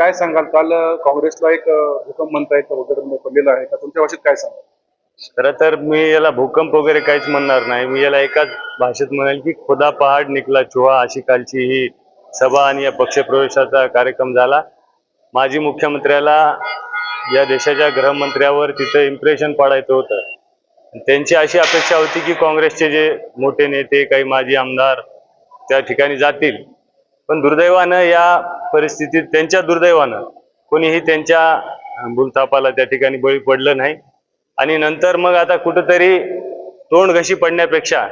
काय सांगाल? काल काँग्रेसला एक भूकंप म्हणता येतं वगैरे पडलेला आहे का? तुमच्या भाषेत काय सांगाल? खरं तर मी याला भूकंप वगैरे काहीच म्हणणार नाही. मी याला एकाच भाषेत म्हणेल की खुदा पहाड निकला चुहा. अशी कालची ही सभा आणि या पक्षप्रवेशाचा कार्यक्रम झाला. माजी मुख्यमंत्र्याला या देशाच्या गृहमंत्र्यावर तिथं इम्प्रेशन पाडायचं होतं. त्यांची अशी अपेक्षा होती की काँग्रेसचे जे मोठे नेते काही माजी आमदार त्या ठिकाणी जातील. पण दुर्दैवानं या परिस्थितीत त्यांच्या दुर्दैवानं कोणीही त्यांच्या भूलथापाला त्या ठिकाणी बळी पडलं नाही. आणि नंतर मग आता कुठंतरी तोंड घशी पडण्यापेक्षा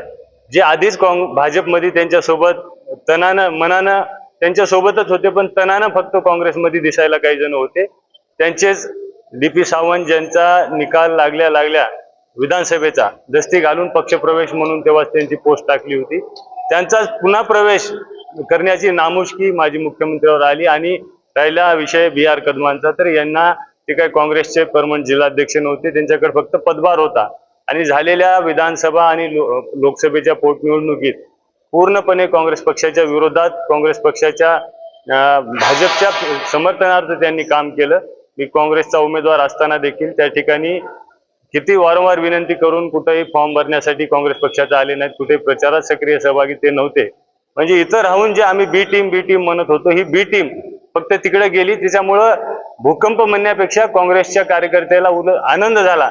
जे आधीच काँग भाजपमध्ये त्यांच्यासोबत तनानं मनानं त्यांच्यासोबतच होते पण तनानं फक्त काँग्रेसमध्ये दिसायला काही जण होते. त्यांचेच डी पी सावंत ज्यांचा निकाल लागल्या लागल्या विधानसभेचा दस्ती घालून पक्षप्रवेश म्हणून तेव्हाच त्यांची पोस्ट टाकली होती. त्यांचाच पुन्हा प्रवेश करण्याची नामुष्की माजी मुख्यमंत्र्यावर आली आणि राहिला विषय बी आर कदमांचा. तर यांना ते काही काँग्रेसचे परमनंट जिल्हाध्यक्ष नव्हते त्यांच्याकडे फक्त पदभार होता. आणि झालेल्या विधानसभा आणि लो- लोकसभेच्या पोटनिवडणुकीत पूर्णपणे काँग्रेस पक्षाच्या विरोधात काँग्रेस पक्षाच्या भाजपच्या समर्थनार्थ त्यांनी काम केलं. मी काँग्रेसचा उमेदवार असताना देखील त्या ठिकाणी किती वारंवार विनंती करून कुठेही फॉर्म भरण्यासाठी काँग्रेस पक्षाचा आले नाहीत कुठे प्रचारात सक्रिय सहभागी ते नव्हते. म्हणजे इथं राहून जे आम्ही बी टीम बी टीम म्हणत होतो ही बी टीम फक्त तिकडे गेली. त्याच्यामुळं भूकंप म्हणण्यापेक्षा काँग्रेसच्या कार्यकर्त्याला उल आनंद झाला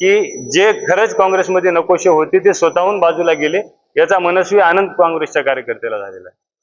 की जे खरंच काँग्रेसमध्ये नकोशे होते ते स्वतःहून बाजूला गेले. याचा मनस्वी आनंद काँग्रेसच्या कार्यकर्त्याला झालेला आहे.